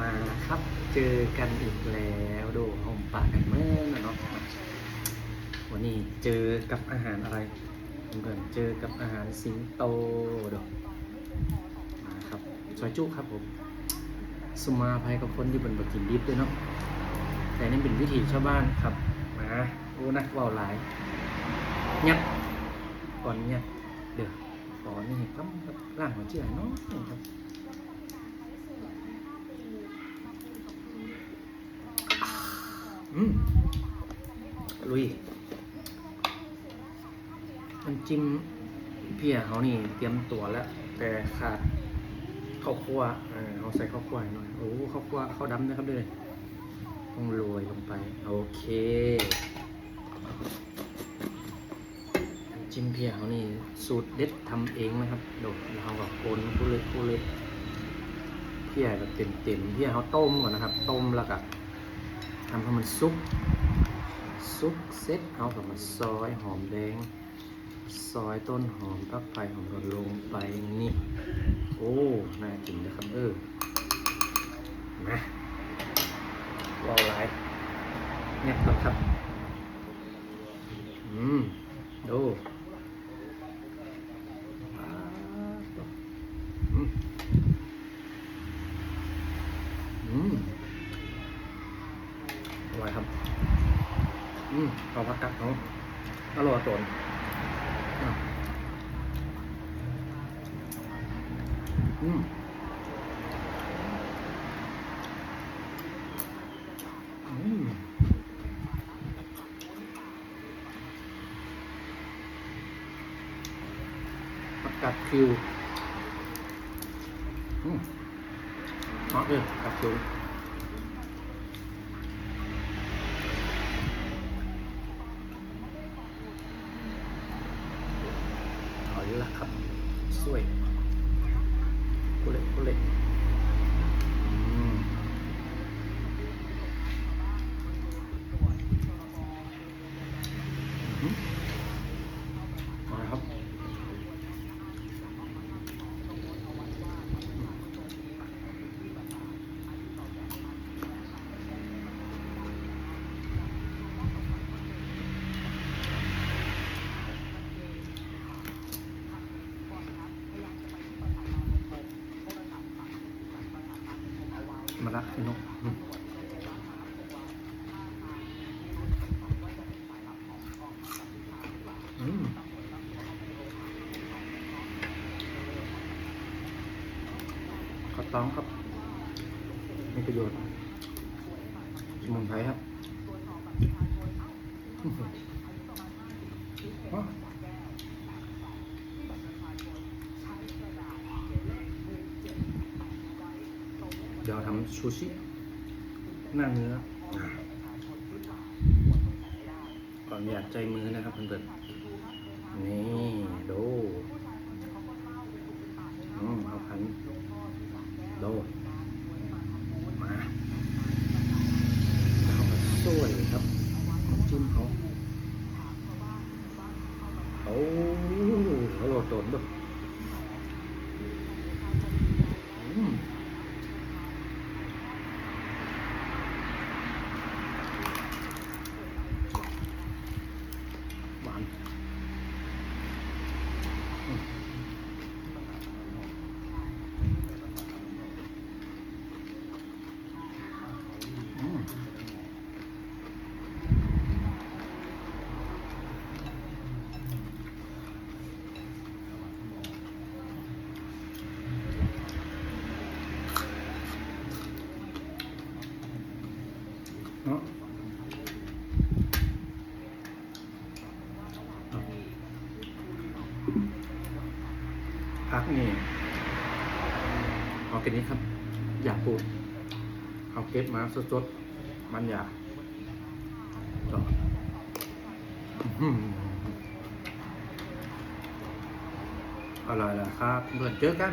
มาครับ เจอกันอีกแล้วดูหอมปากกันเมื่อนะเนาะวันนี้เจอกับอาหารอะไรผมก่อนเจอกับอาหารสิงโตเดูมาครับซอยจุครับผมสมาภัยกับคนที่เป็นบกินดิบด้วยเนาะแต่นี่เป็นวิถีชาวบ้านครับมาโอ้นักว่าวหลายยัดก่อนยัดเดี๋ยวขอนี่ครับรับร่างหัวเชื่อเนาะครับ ลุยน้ำจิ้มเพียเขานี่ เตรียมตัวแล้ว แต่ขาดข้าวคั่วเออเขาใส่ข้าวคั่วหน่อย โอ้ข้าวคั่วข้าวดำนะครับเลยต้องโรยลงไป โอเคจิ้มเพียเขานี่ สูตรเด็ดทำเองนะครับโดดเขาแบบคนคู่เล็กคู่เล็กเพียแบบเต็มเต็มเพียเขาต้มก่อนนะครับ ต้มแล้วก็ ทำให้มันซุก ซุกเซ็ตเอากับมาซอยหอมแดง ซอยต้นหอมตักไฟหอมก็ลงไปนี่ โอ้ น่ากินนะครับเออมาว้าวหลายเนี่ยครับครับ อืม ดูอืม อืม อร่อยครับ อืมเอาผักกัดเนาะอร่อยตนอืมอืมผักกัดคิวอืมเหมาะเลยกับคิว ครับสวยกุเล็กกุเล็ก มารักพี่นกอืมอืมข้าวต้อมครับ มีประโยชน์สมุนไพรครับ อื้อหือว้าวเดี๋ยวทำชูชิ หน้าเนื้ออ่าก่อนอยากใจมือนะครับเพื่อนๆนี่ดูอืมเอาพันดูมาแล้วก็สวยครับน้ำจิ้มเขาโอ้เขาโหลดโดนด้วยอืม หวานอืมอืมเนาะ พัก นี่เอาเก็บนี้ครับ อยากปลูกเอาเก็บมาสดๆมันอยากต่อนอหืออร่อยแล้วครับเพื่อนเจอกัน